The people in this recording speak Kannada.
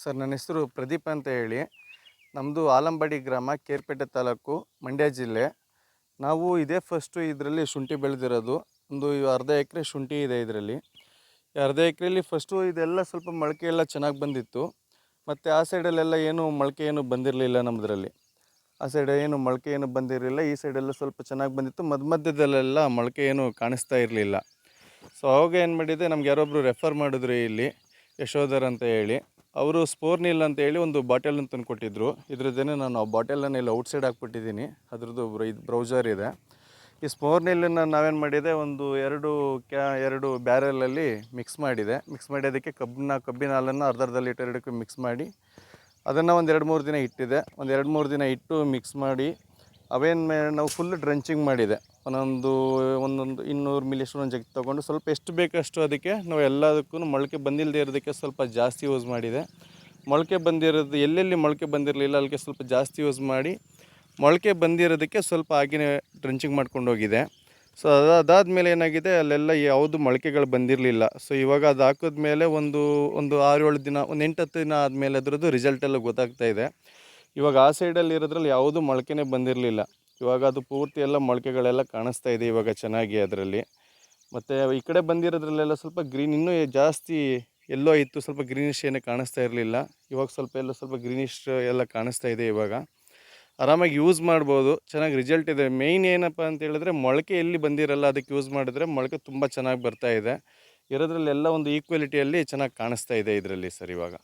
ಸರ್, ನನ್ನ ಹೆಸರು ಪ್ರದೀಪ್ ಅಂತ ಹೇಳಿ. ನಮ್ಮದು ಆಲಂಬಾಡಿ ಗ್ರಾಮ, ಕೇರ್ಪೇಟೆ ತಾಲೂಕು, ಮಂಡ್ಯ ಜಿಲ್ಲೆ. ನಾವು ಇದೇ ಫಸ್ಟು ಇದರಲ್ಲಿ ಶುಂಠಿ ಬೆಳೆದಿರೋದು. ಒಂದು ಅರ್ಧ ಎಕರೆ ಶುಂಠಿ ಇದೆ ಇದರಲ್ಲಿ. ಅರ್ಧ ಎಕರೆಯಲ್ಲಿ ಫಸ್ಟು ಇದೆಲ್ಲ ಸ್ವಲ್ಪ ಮೊಳಕೆ ಎಲ್ಲ ಚೆನ್ನಾಗಿ ಬಂದಿತ್ತು. ಮತ್ತು ಆ ಸೈಡಲ್ಲೆಲ್ಲ ಏನು ಮೊಳಕೆ ಏನು ಬಂದಿರಲಿಲ್ಲ ನಮ್ಮದರಲ್ಲಿ ಆ ಸೈಡ್ ಏನು ಮೊಳಕೆ ಏನು ಬಂದಿರಲಿಲ್ಲ, ಈ ಸೈಡೆಲ್ಲ ಸ್ವಲ್ಪ ಚೆನ್ನಾಗಿ ಬಂದಿತ್ತು. ಮಧ್ಯ ಮಧ್ಯದಲ್ಲೆಲ್ಲ ಮೊಳಕೆ ಏನು ಕಾಣಿಸ್ತಾ ಇರಲಿಲ್ಲ. ಸೊ ಅವಾಗ ಏನು ಮಾಡಿದೆ, ನಮ್ಗೆ ಯಾರೊಬ್ಬರು ರೆಫರ್ ಮಾಡಿದ್ರು ಇಲ್ಲಿ, ಯಶೋಧರ್ ಅಂತ ಹೇಳಿ. ಅವರು ಸ್ಪೋರ್ನಿಲ್ ಅಂತ ಹೇಳಿ ಒಂದು ಬಾಟಲ್ ತಂದು ಕೊಟ್ಟಿದ್ರು ಇದ್ರದ್ದೇನೆ ನಾನು ಆ ಬಾಟಲನ್ನು ಇಲ್ಲಿ ಔಟ್ಸೈಡ್ ಹಾಕ್ಬಿಟ್ಟಿದ್ದೀನಿ. ಅದ್ರದ್ದು ಇದು ಬ್ರೌಸರ್ ಇದೆ. ಈ ಸ್ಪೋರ್ನಿಲ್ಲನ್ನು ನಾವೇನು ಮಾಡಿದೆ, ಒಂದು ಎರಡು ಕ್ಯಾ, ಎರಡು ಬ್ಯಾರಲಲ್ಲಿ ಮಿಕ್ಸ್ ಮಾಡಿದೆ. ಮಿಕ್ಸ್ ಮಾಡಿ ಅದಕ್ಕೆ ಕಬ್ಬಿನ ಕಬ್ಬಿನ ಹಾಲನ್ನು ಅರ್ಧ ಅರ್ಧ ಲೀಟರ್ ಹಿಡಕ್ಕೆ ಮಿಕ್ಸ್ ಮಾಡಿ, ಅದನ್ನು ಒಂದು ಎರಡು ಮೂರು ದಿನ ಇಟ್ಟಿದೆ. ಒಂದು ಎರಡು ಮೂರು ದಿನ ಇಟ್ಟು ಮಿಕ್ಸ್ ಮಾಡಿ, ಅವೇನು ನಾವು ಫುಲ್ ಡ್ರಂಚಿಂಗ್ ಮಾಡಿದೆ. ಒಂದೊಂದು ಒಂದೊಂದು ಇನ್ನೂರು ಮಿಲಿಯಷ್ಟು ಒಂದು ಜಗ್ ತೊಗೊಂಡು ಸ್ವಲ್ಪ ಎಷ್ಟು ಬೇಕಷ್ಟು ಅದಕ್ಕೆ ನಾವು ಎಲ್ಲದಕ್ಕೂ ಮೊಳಕೆ ಬಂದಿಲ್ಲದೆ ಇರೋದಕ್ಕೆ ಸ್ವಲ್ಪ ಜಾಸ್ತಿ ಯೂಸ್ ಮಾಡಿದೆ. ಮೊಳಕೆ ಬಂದಿರೋದು ಎಲ್ಲೆಲ್ಲಿ ಮೊಳಕೆ ಬಂದಿರಲಿಲ್ಲ ಅಲ್ಲಿಗೆ ಸ್ವಲ್ಪ ಜಾಸ್ತಿ ಯೂಸ್ ಮಾಡಿ ಮೊಳಕೆ ಬಂದಿರೋದಕ್ಕೆ ಸ್ವಲ್ಪ ಹಾಗೆಯೇ ಡ್ರಂಚಿಂಗ್ ಮಾಡ್ಕೊಂಡು ಹೋಗಿದೆ. ಸೊ ಅದು ಅದಾದಮೇಲೆ ಏನಾಗಿದೆ ಅಲ್ಲೆಲ್ಲ ಯಾವುದು ಮೊಳಕೆಗಳು ಬಂದಿರಲಿಲ್ಲ. ಸೊ ಇವಾಗ ಅದು ಹಾಕಿದ್ಮೇಲೆ ಒಂದು ಒಂದು ಆರು ಏಳು ದಿನ ಒಂದು ಎಂಟು ಹತ್ತು ದಿನ ಆದಮೇಲೆ ಅದರದ್ದು ರಿಸಲ್ಟ್ ಎಲ್ಲ ಗೊತ್ತಾಗ್ತಾ ಇದೆ. ಇವಾಗ ಆ ಸೈಡಲ್ಲಿ ಇರೋದ್ರಲ್ಲಿ ಯಾವುದೂ ಮೊಳಕೆನೇ ಬಂದಿರಲಿಲ್ಲ. ಇವಾಗ ಅದು ಪೂರ್ತಿ ಎಲ್ಲ ಮೊಳಕೆಗಳೆಲ್ಲ ಕಾಣಿಸ್ತಾ ಇದೆ ಇವಾಗ ಚೆನ್ನಾಗಿ ಅದರಲ್ಲಿ. ಮತ್ತು ಈ ಕಡೆ ಬಂದಿರೋದ್ರಲ್ಲೆಲ್ಲ ಸ್ವಲ್ಪ ಗ್ರೀನ್, ಇನ್ನೂ ಜಾಸ್ತಿ ಎಲ್ಲೋ ಇತ್ತು ಸ್ವಲ್ಪ ಗ್ರೀನಿಶ್ ಏನೇ ಕಾಣಿಸ್ತಾ ಇರಲಿಲ್ಲ. ಇವಾಗ ಸ್ವಲ್ಪ ಎಲ್ಲ ಸ್ವಲ್ಪ ಗ್ರೀನಿಶ್ ಎಲ್ಲ ಕಾಣಿಸ್ತಾ ಇದೆ ಇವಾಗ. ಆರಾಮಾಗಿ ಯೂಸ್ ಮಾಡ್ಬೋದು, ಚೆನ್ನಾಗಿ ರಿಸಲ್ಟ್ ಇದೆ. ಮೇಯ್ನ್ ಏನಪ್ಪ ಅಂತ ಹೇಳಿದ್ರೆ ಮೊಳಕೆ ಎಲ್ಲಿ ಬಂದಿರಲ್ಲ ಅದಕ್ಕೆ ಯೂಸ್ ಮಾಡಿದ್ರೆ ಮೊಳಕೆ ತುಂಬ ಚೆನ್ನಾಗಿ ಬರ್ತಾ ಇದೆ. ಇರೋದ್ರಲ್ಲೆಲ್ಲ ಒಂದು ಈಕ್ವಾಲಿಟಿಯಲ್ಲಿ ಚೆನ್ನಾಗಿ ಕಾಣಿಸ್ತಾ ಇದೆ ಇದರಲ್ಲಿ ಸರ್ ಇವಾಗ.